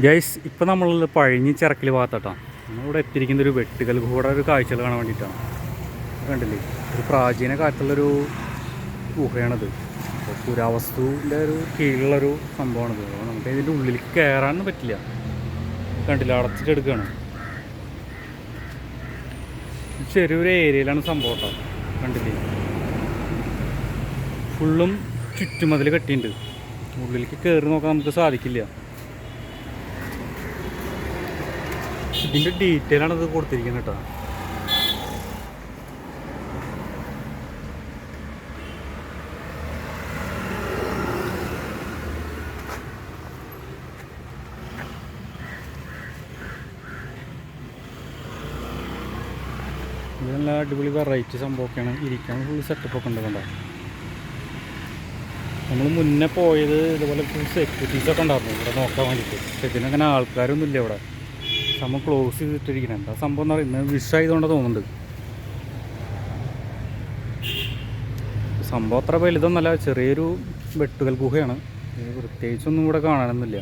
Guys ഇപ്പം നമ്മളുള്ള പഴഞ്ഞി ചിറക്കിൽ ഭാഗത്താട്ടാ. നമ്മളിവിടെ എത്തിയിരിക്കുന്ന ഒരു വെട്ടുകൽ കൂടെ ഒരു കാഴ്ചകൾ കാണാൻ വേണ്ടിയിട്ടാണ്. കണ്ടില്ലേ? ഒരു പ്രാചീന കാലത്തുള്ളൊരു ഗുഹയാണത്. അപ്പോൾ പുരാവസ്തുവിന്റെ ഒരു കീഴിലുള്ളൊരു സംഭവമാണിത്. അപ്പോൾ നമുക്ക് ഇതിന്റെ ഉള്ളിൽ കയറാനൊന്നും പറ്റില്ല. കണ്ടില്ല? അടച്ചിട്ടെടുക്കുകയാണ് ചെറിയൊരു ഏരിയയിലാണ് സംഭവം കേട്ടോ കണ്ടില്ലേ? ഫുള്ളും ചുറ്റുമതിൽ കെട്ടിയിട്ടുണ്ട്. ഉള്ളിലേക്ക് കയറി നോക്കാൻ നമുക്ക് സാധിക്കില്ല. ഇതിന്റെ ഡീറ്റെയിൽ ആണ് ഇത് കൊടുത്തിരിക്കുന്നത് കേട്ടോ. നല്ല അടിപൊളി വെറൈറ്റി സംഭവമൊക്കെയാണ്. ഇരിക്കാൻ ഫുൾ സെറ്റപ്പ് ഒക്കെ ഉണ്ട് നമ്മൾ മുന്നേ പോയത് ഇതുപോലെ ഫുൾ സെക്യൂരിറ്റീസ് ഒക്കെ ഉണ്ടായിരുന്നു. ഇവിടെ നോക്കാൻ വേണ്ടിയിട്ട്. ഇതിനങ്ങനെ ആൾക്കാരൊന്നും ഇല്ല ഇവിടെ. സംഭവം ക്ലോസ് ചെയ്തിട്ടിരിക്കണം. എന്താ സംഭവം എന്ന് പറയുന്നത്? വിഷ് ആയതുകൊണ്ടാണ് തോന്നുന്നുണ്ട്. സംഭവം അത്ര വലുതൊന്നല്ല ചെറിയൊരു വെട്ടുകൽ ഗുഹയാണ്. പ്രത്യേകിച്ചൊന്നും ഇവിടെ കാണാനൊന്നുമില്ല.